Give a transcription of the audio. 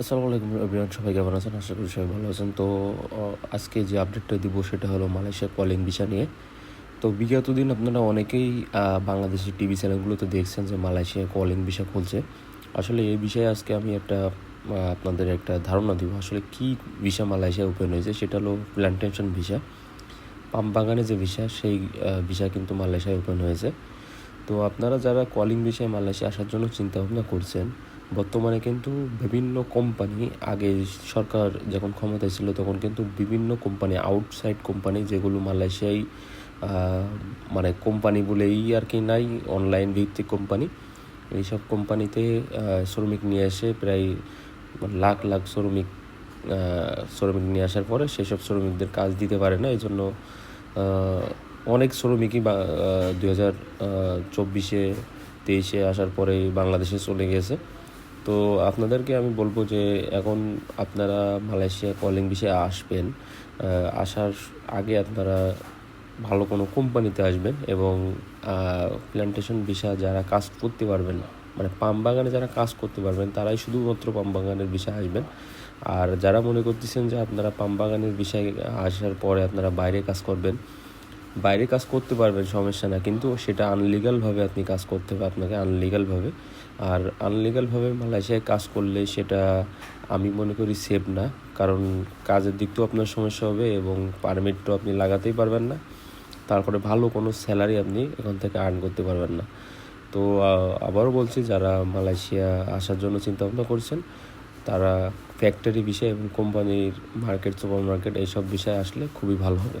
আসসালামু আলাইকুম এভরিওয়ান সবাই কেমন আছেন? আশা করি সবাই ভালো আছেন। তো আজকে যে আপডেটটা দিব সেটা হলো মালয়েশিয়া কলিং ভিসা নিয়ে। তো বিগত দিন আপনারা অনেকেই আহ, বাংলাদেশি টিভি চ্যানেলগুলোতে দেখছেন যে মালয়েশিয়া কলিং ভিসা খুলছে। আসলে এই বিষয়ে আজকে আমি একটা আপনাদের একটা ধারণা দিব। আসলে কি ভিসা মালয়েশিয়া ওপেন হয়েছে সেটা হলো প্ল্যান্টেশন ভিসা পাম বাগানে যে ভিসা সেই ভিসা কিন্তু মালয়েশিয়ায় ওপেন হয়েছে। তো আপনারা যারা কলিং বিষয়ে মালয়েশিয়া আসার জন্য চিন্তা ভাবনা করছেন বর্তমানে কিন্তু বিভিন্ন কোম্পানি আগে সরকার যখন ক্ষমতায় ছিল তখন কিন্তু বিভিন্ন কোম্পানি আউটসাইড কোম্পানি যেগুলো মালয়েশিয়ায় মানে কোম্পানি বলেই আর কি নাই অনলাইন ভিত্তিক কোম্পানি এইসব কোম্পানিতে শ্রমিক নিয়ে এসে প্রায় লাখ লাখ শ্রমিক শ্রমিক নিয়ে আসার পরে সেসব শ্রমিকদের কাজ দিতে পারে না। এই জন্য অনেক শ্রমিকই বা দু হাজার চব্বিশে, তেইশে আসার পরে বাংলাদেশে চলে গেছে তো আপনাদেরকে আমি বলব যে এখন আপনারা মালয়েশিয়া কলিং বিষয়ে আসবেন আসার আগে আপনারা ভালো কোনো কোম্পানিতে আসবেন এবং প্ল্যান্টেশন ভিসা যারা কাজ করতে পারবেন মানে পাম বাগানে যারা কাজ করতে পারবেন, তারাই শুধুমাত্র পাম বাগানের বিষয়ে আসবেন। আর যারা মনে করতেছেন যে আপনারা পাম বাগানের বিষয়ে আসার পরে আপনারা বাইরে কাজ করবেন বাইরে কাজ করতে পারবেন, সমস্যা না। কিন্তু সেটা আনলিগালভাবে আপনি কাজ করতে হবে আপনাকে আনলিগালভাবে আর আনলিগালভাবে মালয়েশিয়ায় কাজ করলে সেটা আমি মনে করি সেফ না। কারণ কাজের দিক তো আপনার সমস্যা হবে এবং পারমিট তো আপনি লাগাতেই পারবেন না। তারপরে ভালো কোনো স্যালারি আপনি এখান থেকে আর্ন করতে পারবেন না। তো আবারও বলছি, যারা মালয়েশিয়া আসার জন্য চিন্তা ভাবনা করছেন, তারা ফ্যাক্টরি বিষয় এবং কোম্পানির মার্কেট সুপার মার্কেট এইসব বিষয়ে আসলে খুবই ভালো হবে।